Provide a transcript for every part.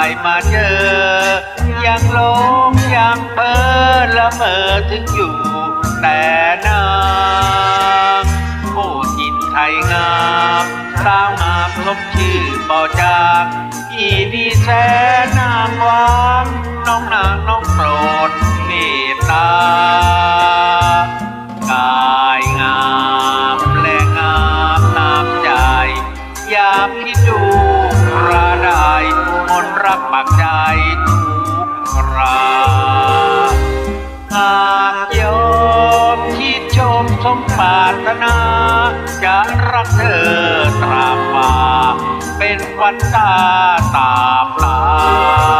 ายมาเจอ ยังหลงยังเพ้อละเมอถึงอยู่แต่นางผู้ทินไทยงามสาวงามลบชื่อบ่อจากอีดีแสนนางวางน้องนางน้องโปรด ทุกราหากโยมที่ชมสมปรารถนา จะรักเธอตราบป่าเป็นวันตาตามตา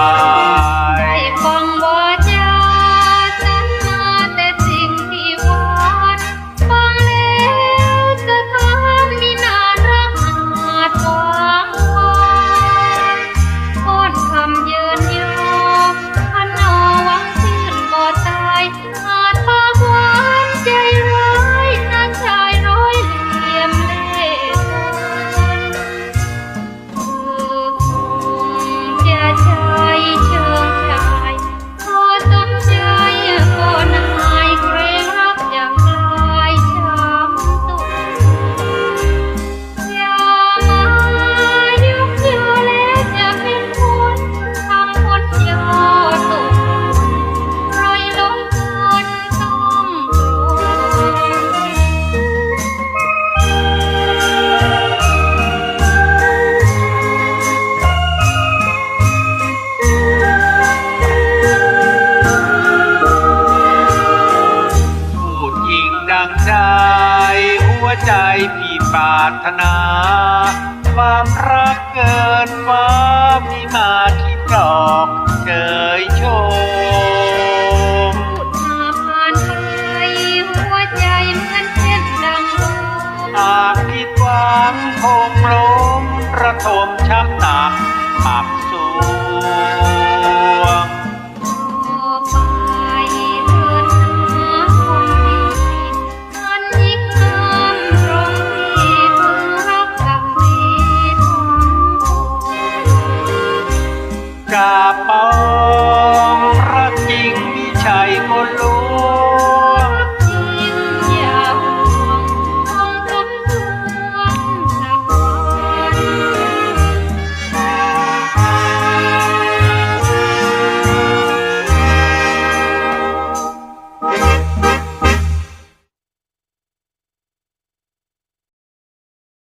ปรารถนา ความรักเกินฟ้ามีมาที่ดอกเกยชมพูดมาผ่านไปหัวใจเหมือนเช่นดังลมหากผิดหวังคงล้มระทมช้ำหนักปักสว siap.